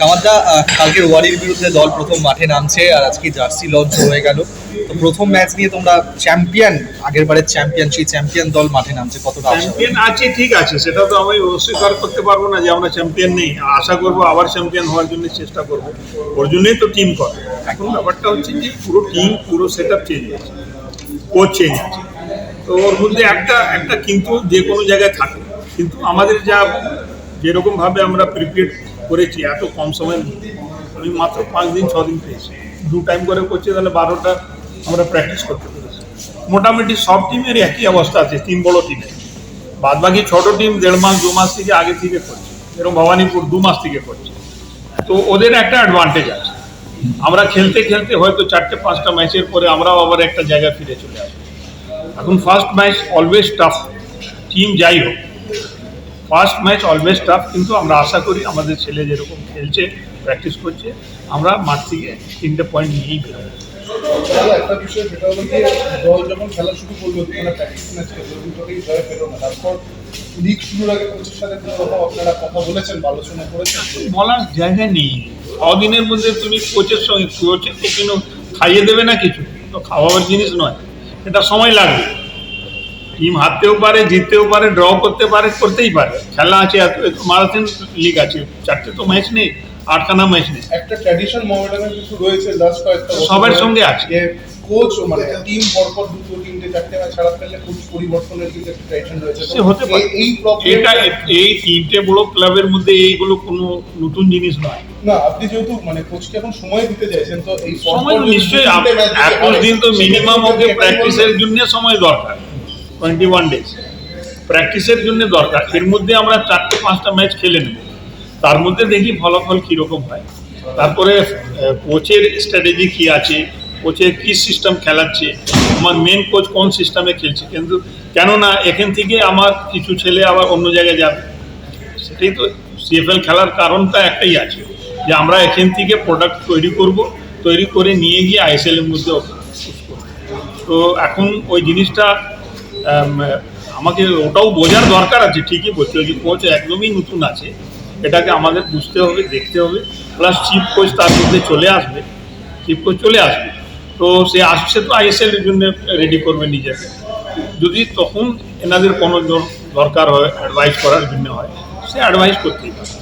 কামারদা কালকের ওয়ারির বিরুদ্ধে দল প্রথম মাঠে নামছে আর আজকে জার্সি লঞ্চ হয়ে গেল। তো প্রথম ম্যাচ নিয়ে তোমরা চ্যাম্পিয়ন, আগের বারের চ্যাম্পিয়ন, সেই চ্যাম্পিয়ন দল মাঠে নামছে, কতটা চ্যাম্পিয়ন আছে, ঠিক আছে, সেটা তো আমি অস্বীকার করতে পারব না যে আমরা চ্যাম্পিয়ন নেই। আশা করব আবার চ্যাম্পিয়ন হওয়ার জন্য চেষ্টা করব। ওর জন্যই তো টিম করে। এখন ব্যাপারটা হচ্ছে যে পুরো টিম পুরো সেট আপ চেঞ্জ আছে কোচ চেঞ্জ আছে তো ওর মধ্যে একটা একটা কিন্তু যে কোনো জায়গায় থাকে। কিন্তু আমাদের যা যেরকম ভাবে আমরা প্রিপেয়ার করেছি, এত কম সময়ের মধ্যে আমি মাত্র পাঁচ দিন, ছ দিন পেয়েছি। দু টাইম করে করছি, তাহলে বারোটা আমরা প্র্যাকটিস করতে পেরেছি। মোটামুটি সব টিমের একই অবস্থা আছে, তিন বড় টিমের বাদ বাকি ছোট টিম দেড় মাস, দু মাস থেকে আগে থেকে করছে। এরকম ভবানীপুর দু মাস থেকে করছে। তো ওদের একটা অ্যাডভান্টেজ আছে। আমরা খেলতে খেলতে হয়তো চারটে, পাঁচটা ম্যাচের পরে আমরাও আবার একটা জায়গায় ফিরে চলে আসব। এখন first match always tough team যাই হোক ফার্স্ট ম্যাচ অলওয়েজ টাফ কিন্তু আমরা আশা করি আমাদের ছেলে যেরকম খেলছে প্র্যাকটিস করছে আমরা মাঠ থেকে তিনটে পয়েন্ট নিয়েই বেরোবো। একটা বিষয় সেটা হলো যে দল যখন খেলা শুরু করল প্র্যাকটিস ম্যাচ জয় পেল না। তারপর লিগ শুরুর আগে কোচের সাথে আপনারা কথা বলেছেন আলোচনা করেছেন? বলার জায়গা নেই। ছদিনের মধ্যে তুমি কোচের সঙ্গে কোচের তো কোনো খাইয়ে দেবে না কিছু তো খাওয়াবার জিনিস নয়। এটা সময় লাগবে। টিম হারতেও পারে জিততেও পারে ড্র করতে পারে করতেই পারে। খেলা আছে মারাথন লিগ আছে চারটে তো ম্যাচ নেই আটখানা ম্যাচ নেই। একটা ট্র্যাডিশন মোহামেডানের কিছু রয়েছে লাস্ট কয়েকটা সবার সঙ্গে আছে। কোচ মানে টিম পরপর দুটো তিনটে চারটে ম্যাচ খারাপ খেললে কোচ পরিবর্তনের কিন্তু একটা ট্র্যাডিশন রয়েছে। সে হতে পারে। এই- এই এটা এই তিনটে বড় ক্লাবের মধ্যে এইগুলো কোনো নতুন জিনিস নয়। না আপনি যেহেতু মানে কোচকে এখন সময় দিতে চাইছেন তো এই সময় নিশ্চয়ই একুশ দিন তো মিনিমাম ওকে প্র্যাকটিসের জন্য সময় দরকার। টোয়েন্টি ওয়ান ডেজ প্র্যাকটিসের জন্য দরকার। এর মধ্যে আমরা চারটে পাঁচটা ম্যাচ খেলে নেব। তার মধ্যে দেখি ফলাফল কীরকম হয়। তারপরে কোচের স্ট্র্যাটেজি কী আছে? কোচের কী সিস্টেম খেলাচ্ছে? আমার মেন কোচ কোন সিস্টেমে খেলছে? কিন্তু কেননা, এখান থেকে আমার কিছু ছেলে আবার অন্য জায়গায় যাবে। সেটাই তো সিএফএল খেলার কারণটা একটাই আছে যে আমরা এখান থেকে প্রোডাক্ট তৈরি করব, তৈরি করে নিয়ে গিয়ে আইএসএলের মধ্যে তো এখন ওই জিনিসটা আমাকে ওটাও বোঝার দরকার আছে, ঠিকই বলছে যে কোচ একদমই নতুন আছে, এটাকে আমাদের বুঝতে হবে, দেখতে হবে প্লাস চিফ কোচ তার মধ্যে চলে আসবে চিফ কোচ চলে আসবে, তো সে আসছে তো আইএসএল এর জন্য রেডি করবে নিজেকে, যদি তখন এনাদের কোনো দরকার হয় অ্যাডভাইস করার জন্য হয়, সে অ্যাডভাইস করতেই পারে।